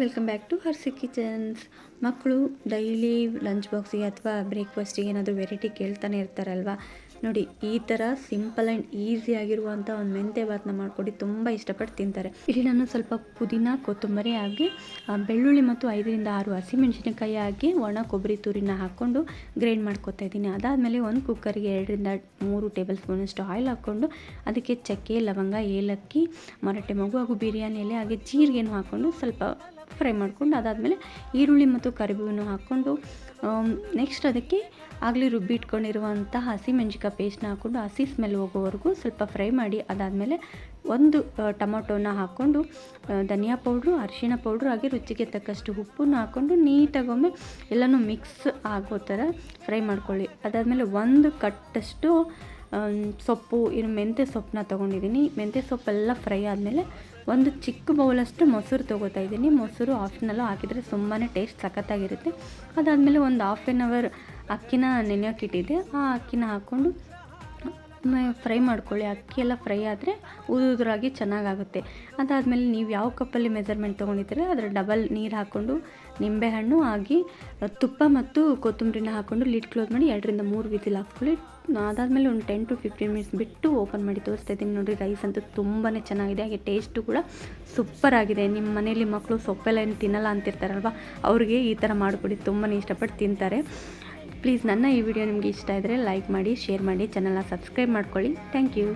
Welcome back to Harsi kitchens. ಮಕ್ಕಳು daily lunch ಬಾಕ್ಸಿಗೆ ಅಥವಾ ಬ್ರೇಕ್ಫಾಸ್ಟಿಗೆ ಏನಾದರೂ ವೆರೈಟಿ ಕೇಳ್ತಾನೆ ಇರ್ತಾರಲ್ವ? ನೋಡಿ, ಈ ಥರ ಸಿಂಪಲ್ ಆ್ಯಂಡ್ ಈಸಿ ಆಗಿರುವಂಥ ಒಂದು ಮೆಂತೆ ಭಾತನ್ನ ಮಾಡಿಕೊಡಿ ತುಂಬ ಇಷ್ಟಪಟ್ಟು ತಿಂತಾರೆ. ಇಲ್ಲಿ ನಾನು ಸ್ವಲ್ಪ ಪುದೀನ, ಕೊತ್ತಂಬರಿ ಹಾಕಿ ಬೆಳ್ಳುಳ್ಳಿ ಮತ್ತು ಐದರಿಂದ ಆರು ಹಸಿಮೆಣಸಿನಕಾಯಿ ಹಾಕಿ ಒಣ ಕೊಬ್ಬರಿ ತುರಿನ ಹಾಕ್ಕೊಂಡು ಗ್ರೈಂಡ್ ಮಾಡ್ಕೊತಾ ಇದ್ದೀನಿ. ಅದಾದಮೇಲೆ ಒಂದು ಕುಕ್ಕರ್ಗೆ ಎರಡರಿಂದ ಮೂರು ಟೇಬಲ್ ಸ್ಪೂನಷ್ಟು ಆಯಿಲ್ ಹಾಕ್ಕೊಂಡು ಅದಕ್ಕೆ ಚಕ್ಕೆ, ಲವಂಗ, ಏಲಕ್ಕಿ ಮರಟೆ ಮಗು ಹಾಗೂ ಬಿರಿಯಾನಿ ಎಲೆ ಹಾಗೆ ಜೀರಿಗೆನೂ ಹಾಕ್ಕೊಂಡು ಸ್ವಲ್ಪ ಫ್ರೈ ಮಾಡಿಕೊಂಡು ಅದಾದಮೇಲೆ ಈರುಳ್ಳಿ ಮತ್ತು ಕರಿಬೇವನ್ನು ಹಾಕ್ಕೊಂಡು ನೆಕ್ಸ್ಟ್ ಅದಕ್ಕೆ ಆಗಲೇ ರುಬ್ಬಿಟ್ಕೊಂಡಿರುವಂಥ ಹಸಿ ಮೆಣಸಿಕಾಯಿ ಪೇಸ್ಟ್ನ ಹಾಕ್ಕೊಂಡು ಹಸಿ ಸ್ಮೆಲ್ ಹೋಗೋವರೆಗೂ ಸ್ವಲ್ಪ ಫ್ರೈ ಮಾಡಿ ಅದಾದಮೇಲೆ ಒಂದು ಟೊಮೊಟೊನ ಹಾಕ್ಕೊಂಡು ಧನಿಯಾ ಪೌಡ್ರು ಅರಿಶಿಣ ಪೌಡ್ರು ಹಾಗೆ ರುಚಿಗೆ ತಕ್ಕಷ್ಟು ಉಪ್ಪನ್ನು ಹಾಕ್ಕೊಂಡು ನೀಟಾಗೊಮ್ಮೆ ಎಲ್ಲನೂ ಮಿಕ್ಸ್ ಆಗೋ ಥರ ಫ್ರೈ ಮಾಡ್ಕೊಳ್ಳಿ. ಅದಾದಮೇಲೆ ಒಂದು ಕಟ್ಟಷ್ಟು ಸೊಪ್ಪು, ಇನ್ನು ಮೆಂತ್ಯ ಸೊಪ್ಪನ್ನ ತೊಗೊಂಡಿದ್ದೀನಿ. ಮೆಂತ್ಯ ಸೊಪ್ಪೆಲ್ಲ ಫ್ರೈ ಆದಮೇಲೆ ಒಂದು ಚಿಕ್ಕ ಬೌಲಷ್ಟು ಮೊಸರು ತೊಗೋತಾ ಇದ್ದೀನಿ. ಮೊಸರು ಹಾಫ್ನಲ್ಲೂ ಹಾಕಿದರೆ ತುಂಬಾ ಟೇಸ್ಟ್ ಸಖತ್ತಾಗಿರುತ್ತೆ. ಅದಾದಮೇಲೆ ಒಂದು ಹಾಫ್ ಆ್ಯನ್ ಅವರ್ ಅಕ್ಕಿನ ನೆನೆಯೋಕ್ಕಿಟ್ಟಿದ್ದೆ ಆ ಅಕ್ಕಿನ ಹಾಕ್ಕೊಂಡು ಫ್ರೈ ಮಾಡ್ಕೊಳ್ಳಿ. ಅಕ್ಕಿ ಎಲ್ಲ ಫ್ರೈ ಆದರೆ ಉದುರಾಗಿ ಚೆನ್ನಾಗಾಗುತ್ತೆ. ಅದಾದಮೇಲೆ ನೀವು ಯಾವ ಕಪ್ಪಲ್ಲಿ ಮೆಜರ್ಮೆಂಟ್ ತೊಗೊಂಡಿದ್ದೀರ ಅದರ ಡಬಲ್ ನೀರು ಹಾಕ್ಕೊಂಡು ನಿಂಬೆಹಣ್ಣು ಹಾಕಿ ತುಪ್ಪ ಮತ್ತು ಕೊತ್ತಂಬರಿನ ಹಾಕ್ಕೊಂಡು ಲಿಡ್ ಕ್ಲೋಸ್ ಮಾಡಿ ಎರಡರಿಂದ ಮೂರು ವಿಸಿಲ್ ಹಾಕ್ಕೊಳ್ಳಿ. ಅದಾದಮೇಲೆ ಒಂದು ಟೆನ್ ಟು ಫಿಫ್ಟೀನ್ ಮಿನಿಟ್ಸ್ ಬಿಟ್ಟು ಓಪನ್ ಮಾಡಿ ತೋರಿಸ್ತಾ ಇದ್ದೀನಿ ನೋಡಿ ರೈಸ್ ಅಂತೂ ತುಂಬಾ ಚೆನ್ನಾಗಿದೆ. ಹಾಗೆ ಟೇಸ್ಟು ಕೂಡ ಸೂಪರ್ ಆಗಿದೆ. ನಿಮ್ಮ ಮನೇಲಿ ಮಕ್ಕಳು ಸೊಪ್ಪೆಲ್ಲ ಏನು ತಿನ್ನಲ್ಲ ಅಂತಿರ್ತಾರಲ್ವ, ಅವ್ರಿಗೆ ಈ ಥರ ಮಾಡಿಕೊಡಿ. ತುಂಬಾ ಇಷ್ಟಪಟ್ಟು ತಿಂತಾರೆ. ಪ್ಲೀಸ್ ನನ್ನ ಈ ವಿಡಿಯೋ ನಿಮಗೆ ಇಷ್ಟ ಇದ್ದರೆ ಲೈಕ್ ಮಾಡಿ ಶೇರ್ ಮಾಡಿ ಚಾನಲ್ನ ಸಬ್ಸ್ಕ್ರೈಬ್ ಮಾಡ್ಕೊಳ್ಳಿ. Thank you